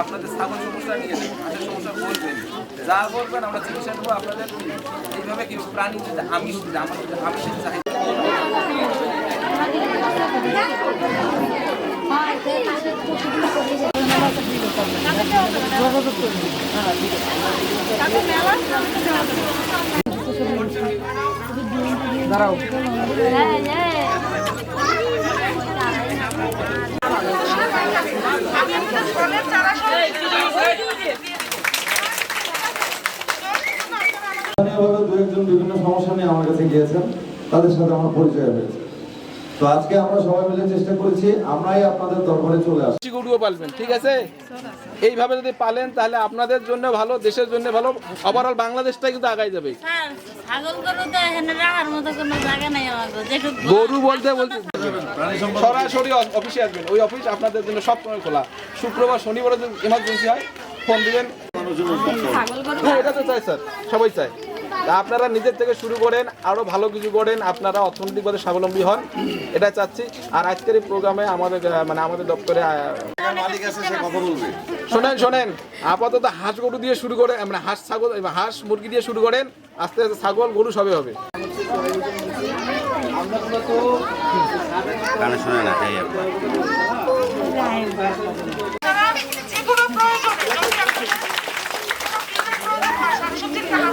আপনাদের ছাগল সমস্যা নিয়ে যাবেন সমস্যা বলবেন। যা বলবেন আমরা চিকিৎসা দেবো, আপনাদের এইভাবে কি প্রাণী যদি যদি আমাদের আমিষের চাহিদা একজন বিভিন্ন সমস্যা নিয়ে আমার কাছে গিয়েছেন। তাদের সাথে আমার পরিচয় হয়েছে। তো আজকে আমরা সবাই মিলে চেষ্টা করেছি আমরাই আপনাদের দরবারে চলে আসি গরুও পালবেন ঠিক আছে? এইভাবে যদি পালেন তাহলে আপনাদের জন্য ভালো দেশের জন্য ভালো ওভারঅল বাংলাদেশটাই কিন্তু আগাই যাবে। গরু তো এখানে রাখার মতো কোনো জায়গা নাই আমাদের যেটুকু গরু বলতে বলতে সরাসরি অফিসে আসবেন ওই অফিস আপনাদের জন্য সব সময় খোলা। শুক্রবার শনিবার যদি ইমার্জেন্সি হয় ফোন দিবেন। হ্যাঁ এটা তো চাই স্যার সবাই চায়। তা আপনারা নিজের থেকে শুরু করেন, আরও ভালো কিছু করেন, আপনারা অর্থনৈতিকভাবে স্বাবলম্বী হন। এটা চাচ্ছি। আর আজকের এই প্রোগ্রামে আমাদের মানে আমাদের দপ্তরে শোনেন শোনেন, আপাতত হাঁস গরু দিয়ে শুরু করে মানে হাঁস ছাগল হাঁস মুরগি দিয়ে শুরু করেন, আস্তে আস্তে ছাগল, গরু সবে হবে তাই আপনার যেগুলো প্রয়োজন শাকসবজির খেলা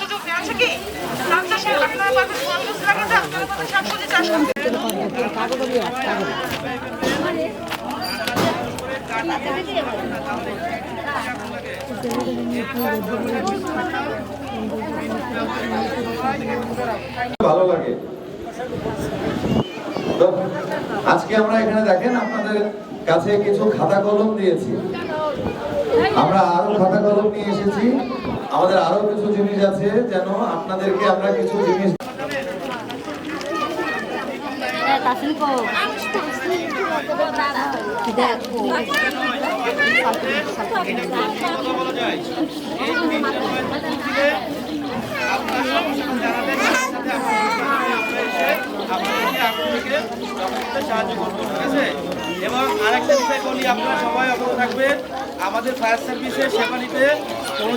সুযোগ নেওয়া আছে কি ধান চাষে আপনারা পাবেন ফলমূল লাগে যে আপনারা পাবেন শাকসবজি চাষ করতে ভালো লাগে। তো আজকে আমরা এখানে দেখেন আপনাদের কাছে কিছু খাতা কলম দিয়েছি। আমরা আরও খাতা কলম নিয়ে এসেছি। আমাদের আরও কিছু জিনিস আছে যেন আপনাদেরকে আমরা কিছু জিনিস করব ঠিক আছে এবং আরেকটা বিষয় বলি, আপনারা সবাই অবগত থাকবেন, আমাদের ফায়ার সার্ভিসের সেবা নিতে কোনো